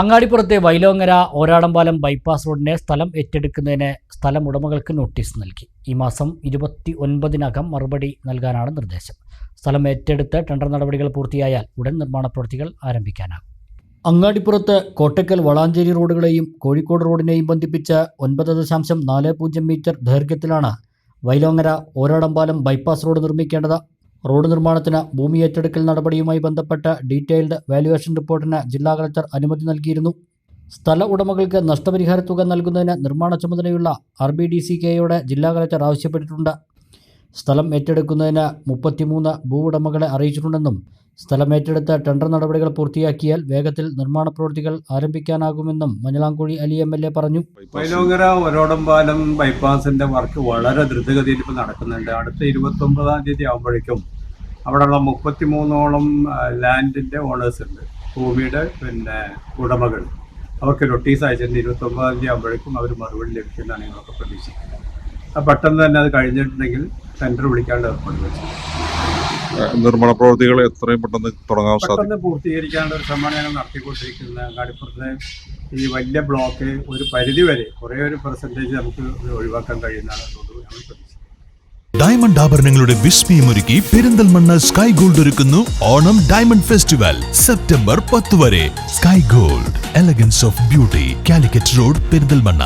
അങ്ങാടിപ്പുറത്തെ വൈലോങ്ങര Oradampalam bypass റോഡിനെ സ്ഥലം ഏറ്റെടുക്കുന്നതിന് സ്ഥലം ഉടമകൾക്ക് നോട്ടീസ് നൽകി. ഈ മാസം ഇരുപത്തി ഒൻപതിനകം മറുപടി നൽകാനാണ് നിർദ്ദേശം. സ്ഥലം ഏറ്റെടുത്ത് ടെൻഡർ നടപടികൾ പൂർത്തിയായാൽ ഉടൻ നിർമ്മാണ പ്രവൃത്തികൾ ആരംഭിക്കാനാകും. അങ്ങാടിപ്പുറത്ത് കോട്ടയ്ക്കൽ വളാഞ്ചേരി റോഡുകളെയും കോഴിക്കോട് റോഡിനെയും ബന്ധിപ്പിച്ച് ഒൻപത് ദശാംശം നാല് പൂജ്യം മീറ്റർ ദൈർഘ്യത്തിലാണ് വൈലോങ്ങര ഓരാടമ്പാലം ബൈപ്പാസ് റോഡ് നിർമ്മിക്കേണ്ടത്. റോഡ് നിർമ്മാണത്തിന് ഭൂമി ഏറ്റെടുക്കൽ നടപടിയുമായി ബന്ധപ്പെട്ട ഡീറ്റെയിൽഡ് വാല്യുവേഷൻ റിപ്പോർട്ടിന് ജില്ലാ കളക്ടർ അനുമതി നൽകിയിരുന്നു. സ്ഥല ഉടമകൾക്ക് നഷ്ടപരിഹാര തുക നൽകുന്നതിന് നിർമ്മാണ ചുമതലയുള്ള ആർ ബി ഡി സി കെയോട് ജില്ലാ കളക്ടർ ആവശ്യപ്പെട്ടിട്ടുണ്ട്. സ്ഥലം ഏറ്റെടുക്കുന്നതിന് മുപ്പത്തിമൂന്ന് ഭൂ ഉടമകളെ അറിയിച്ചിട്ടുണ്ടെന്നും സ്ഥലം ഏറ്റെടുത്ത് ടെൻഡർ നടപടികൾ പൂർത്തിയാക്കിയാൽ വേഗത്തിൽ നിർമ്മാണ പ്രവൃത്തികൾ ആരംഭിക്കാനാകുമെന്നും Manjalamkuzhi Ali M L A പറഞ്ഞു. ബൈപ്പാസിന്റെ വർക്ക് വളരെ ദ്രുതഗതിയിൽ ഇപ്പോൾ നടക്കുന്നുണ്ട്. അടുത്ത ഇരുപത്തി ഒമ്പതാം തീയതി ആകുമ്പോഴേക്കും അവിടെയുള്ള മുപ്പത്തിമൂന്നോളം ലാൻഡിന്റെ ഓണേഴ്സ് ഉണ്ട്. ഭൂമിയുടെ പിന്നെ ഉടമകൾ. അവർക്ക് നോട്ടീസ് അയച്ചിട്ടുണ്ട്. ഇരുപത്തി ഒമ്പതാം തീയതി ആകുമ്പോഴേക്കും അവർ മറുപടി ലഭിക്കുന്നതാണ് ഞങ്ങളൊക്കെ പ്രതീക്ഷിക്കുന്നത്. ആ പെട്ടെന്ന് തന്നെ അത് കഴിഞ്ഞിട്ടുണ്ടെങ്കിൽ ടെൻഡർ വിളിക്കാണ്ട് ഏർപ്പാട് വെച്ചു. നിർമ്മാണ പ്രവർത്തികൾ എത്രയും പെട്ടെന്ന് തുടങ്ങാൻ പെട്ടെന്ന് പൂർത്തീകരിക്കാനുള്ള ഒരു ശ്രമമാണ് ഞങ്ങൾ നടത്തിക്കൊണ്ടിരിക്കുന്നത് അങ്ങാടിപ്പുറത്തെ ഈ വലിയ ബ്ലോക്ക് ഒരു പരിധി വരെ കുറേ ഒരു പെർസെന്റേജ് നമുക്ക് ഒഴിവാക്കാൻ കഴിയുന്നതാണ്. ഡയമണ്ട് ആഭരണങ്ങളുടെ വിസ്മയമൊരുക്കി പെരിന്തൽമണ്ണ സ്കൈ ഗോൾഡ് ഒരുക്കുന്നു ഓണം ഡയമണ്ട് ഫെസ്റ്റിവൽ സെപ്റ്റംബർ പത്ത് വരെ. Sky gold elegance of beauty Calicut road Perinthalmanna.